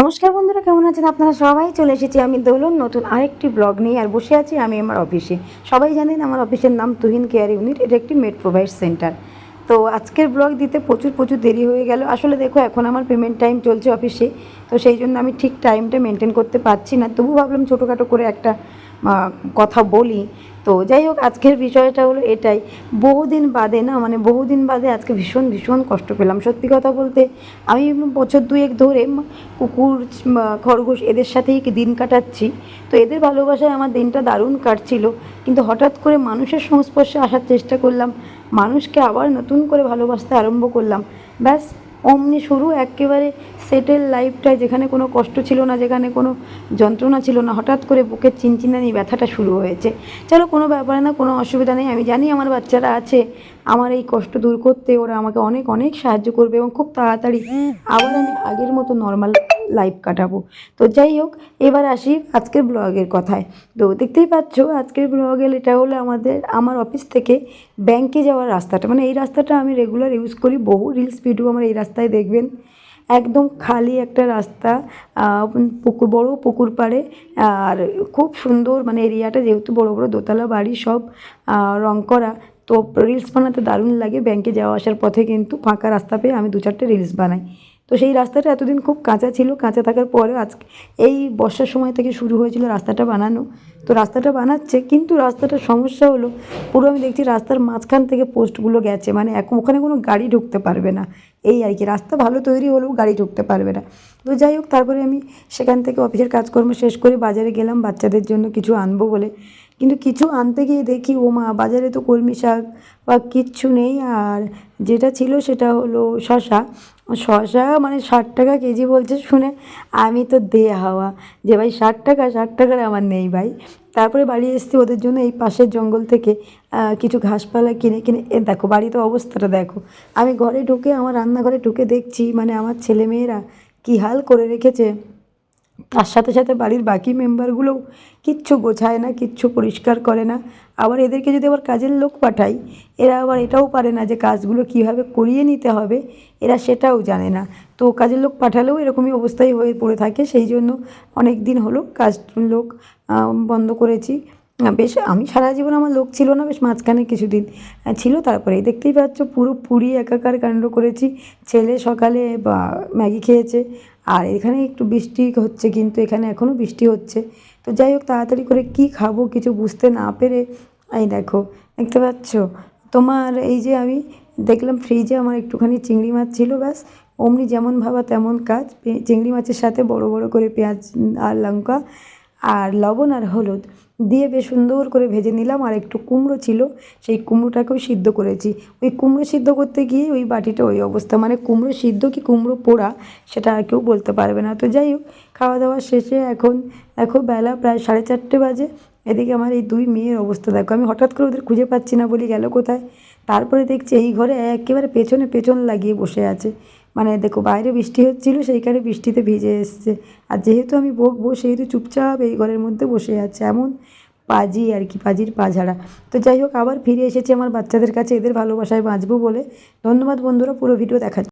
নমস্কার বন্ধুরা, কেমন আছেন আপনারা? সবাই চলে এসেছি আমি দোলন, নতুন আরেকটি ব্লগ নিয়ে, আর বসে আছি আমি আমার অফিসে সবাই জানেন আমার অফিসের নাম তুহিন কেয়ার ইউনিট এটা একটি মেড প্রোভাইড সেন্টার তো আজকের ব্লগ দিতে প্রচুর প্রচুর দেরি হয়ে গেল। আসলে দেখো, এখন আমার পেমেন্ট টাইম চলছে অফিসে তো সেই জন্য আমি ঠিক টাইমটা মেনটেন করতে পারছি না। তবু ভাবলাম ছোটোখাটো করে একটা কথা বলি। তো যাই হোক, আজকের বিষয়টা হলো এটাই। বহুদিন বাদে না মানে বহুদিন বাদে আজকে ভীষণ ভীষণ কষ্ট পেলাম। সত্যি কথা বলতে, আমি বছর দুয়েক ধরে কুকুর খরগোশ এদের সাথেই দিন কাটাচ্ছি। তো এদের ভালোবাসায় আমার দিনটা দারুণ কাটছিল। কিন্তু হঠাৎ করে মানুষের সংস্পর্শে আসার চেষ্টা করলাম। মানুষকে আবার নতুন করে ভালোবাসতে আরম্ভ করলাম। ব্যাস অমনি শুরু, একেবারে সেটেল লাইফটায় যেখানে কোনো কষ্ট ছিল না, যেখানে কোনো যন্ত্রণা ছিল না, হঠাৎ করে বুকের চিনচিনানি ব্যথাটা শুরু হয়েছে। চলো, কোনো ব্যাপারে না, কোনো অসুবিধা নেই। আমি জানি আমার বাচ্চারা আছে। আমার এই কষ্ট দূর করতে ওরা আমাকে অনেক অনেক সাহায্য করবে এবং খুব তাড়াতাড়ি, আবার আমি আগের মতো নর্মাল লাইফ কাটাবো। তো যাই হোক, এবার আসি আজকের ব্লগের কথায়। তো দেখতেই পাচ্ছ, আজকের ব্লগের এটা হলো আমাদের, আমার অফিস থেকে ব্যাংকে যাওয়ার রাস্তাটা। মানে এই রাস্তাটা আমি রেগুলার ইউজ করি, বহু রিলস ভিডিও আমার এই রাস্তায় দেখবেন। একদম খালি একটা রাস্তা পুকুর, বড় পুকুর পাড়ে, আর খুব সুন্দর মানে এরিয়াটা যেহেতু বড় বড় দোতলা বাড়ি সব রং করা। তো রিলস বানাতে দারুণ লাগে ব্যাংকে যাওয়া আসার পথে কিন্তু ফাঁকা রাস্তা পেয়ে আমি দু চারটে রিলস বানাই। তো সেই রাস্তাটা এতদিন খুব কাঁচা ছিল, কাঁচা থাকার পরেও আজকে এই বর্ষার সময় থেকে শুরু হয়েছিল রাস্তাটা বানানো। তো রাস্তাটা বানাচ্ছে, কিন্তু রাস্তাটার সমস্যা হলো, পুরো আমি দেখছি রাস্তার মাঝখান থেকে পোস্টগুলো গেছে মানে এখন ওখানে কোনো গাড়ি ঢুকতে পারবে না। এই আর কি, রাস্তা ভালো তৈরি হলেও গাড়ি ঢুকতে পারবে না। তো যাই হোক, তারপরে আমি সেখান থেকে অফিসের কাজকর্ম শেষ করে বাজারে গেলাম, বাচ্চাদের জন্য কিছু আনব বলে। কিন্তু কিছু আনতে গিয়ে দেখি, ও মা, বাজারে তো কলমি শাক বা কিচ্ছু নেই। আর যেটা ছিল সেটা হলো শশা শশা মানে ষাট টাকা কেজি বলছে শুনে। আমি তো দে হাওয়া যে, ভাই, ষাট টাকা, ষাট টাকার আমার নেই ভাই। তারপরে বাড়ি এসেছি ওদের জন্য এই পাশের জঙ্গল থেকে কিছু ঘাসপালা কিনে কিনে। এ, দেখো বাড়িতে অবস্থাটা দেখো। আমি ঘরে ঢুকে, আমার রান্নাঘরে ঢুকে দেখছি মানে আমার ছেলেমেয়েরা কী হাল করে রেখেছে। তার সাথে সাথে বাড়ির বাকি মেম্বারগুলোও কিচ্ছু গোছায় না, কিচ্ছু পরিষ্কার করে না। আবার এদেরকে যদি আবার কাজের লোক পাঠাই, এরা আবার এটাও পারে না যে কাজগুলো কীভাবে করিয়ে নিতে হবে, এরা সেটাও জানে না। তো কাজের লোক পাঠালেও এরকমই অবস্থায় হয়ে পড়ে থাকে, সেই জন্য অনেক দিন হলো কাজ লোক বন্ধ করেছি। বেশ, আমি সারা জীবন আমার লোক ছিল না, বেশ মাঝখানে কিছুদিন ছিল তারপরে দেখতেই পাচ্ছ পুরো পুরি একাকার কাণ্ড করেছি। ছেলে সকালে ম্যাগি খেয়েছে, আর এখানে একটু বৃষ্টি হচ্ছে, কিন্তু এখানে এখনও বৃষ্টি হচ্ছে। তো যাই হোক, তাড়াতাড়ি করে কি খাব কিছু বুঝতে না পেরে, এই দেখো, দেখতে পাচ্ছ? তোমার এই যে আমি দেখলাম ফ্রিজে আমার একটুখানি চিংড়ি মাছ ছিল, ব্যাস, অমনি যেমন ভাবা তেমন কাজ চিংড়ি মাছের সাথে বড় বড় করে পেঁয়াজ আর লঙ্কা আর লবণ আর হলুদ দিয়ে বেশ সুন্দর করে ভেজে নিলাম। আর একটু কুমড়ো ছিল, সেই কুমড়োটাকেও সিদ্ধ করেছি। ওই কুমড়ো সিদ্ধ করতে গিয়ে ওই বাটিটা ওই অবস্থা। মানে কুমড়ো সিদ্ধ কি কুমড়ো পোড়া সেটা আর কেউ বলতে পারবে না। তো যাই হোক, খাওয়া দাওয়া শেষে এখন দেখো বেলা প্রায় সাড়ে চারটে বাজে। এদিকে আমার এই দুই মেয়ের অবস্থা দেখো। আমি হঠাৎ করে ওদের খুঁজে পাচ্ছি না বলি গেল কোথায়। তারপরে দেখছি এই ঘরে একেবারে পেছনে পেছন লাগিয়ে বসে আছে। মানে দেখো বাইরে বৃষ্টি হচ্ছিল সেইখানে বৃষ্টিতে ভিজে এসছে। আর যেহেতু আমি বকবো, সেহেতু চুপচাপ এই ঘরের মধ্যে বসে আছে, এমন পাজি আর কি, পাজির পাঝাড়া তো যাই হোক, আবার ফিরে এসেছি আমার বাচ্চাদের কাছে, এদের ভালোবাসায় বাঁচবো বলে। ধন্যবাদ বন্ধুরা, পুরো ভিডিও দেখার